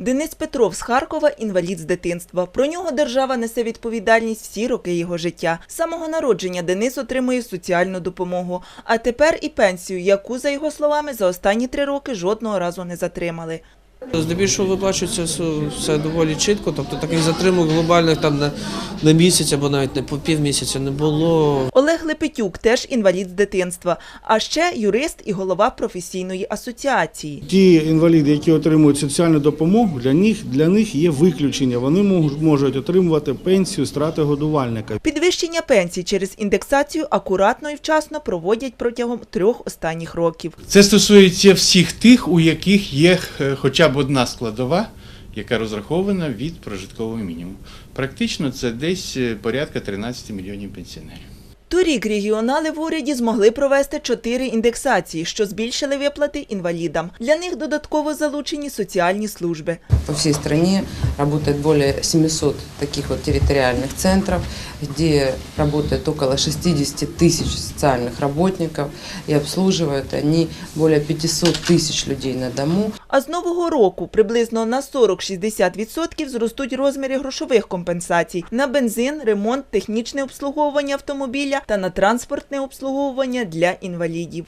Денис Петров з Харкова інвалід з дитинства. Про нього держава несе відповідальність всі роки його життя. З самого народження Денис отримує соціальну допомогу, а тепер і пенсію, яку, за його словами, за останні три роки жодного разу не затримали. Здебільшого виплачується все, доволі чітко, тобто таких затримок глобальних там на, місяць або навіть не по півмісяця не було. Олег Лепетюк теж інвалід з дитинства, а ще юрист і голова професійної асоціації. Ті інваліди, які отримують соціальну допомогу, для них, для них є виключення. Вони мож- можуть отримувати пенсію страти годувальника. Підвищення пенсій через індексацію акуратно і вчасно проводять протягом трьох останніх років. Це стосується всіх тих, у яких є е, хоча б одна складова, яка розрахована від прожиткового мінімуму. Практично це десь е, порядка 13 мільйонів пенсіонерів. Торік регіонали в уряді змогли провести чотири індексації, що збільшили виплати інвалідам. Для них додатково залучені соціальні служби. По всій країні працює більше 700 таких от територіальних центров, где работает около 60 тысяч социальных работников и обслуживают они более 500 тысяч людей на дому. А з нового року приблизно на 40-60% зростуть розміри грошових компенсацій на бензин, ремонт, технічне обслуговування автомобіля та на транспортне обслуговування для інвалідів.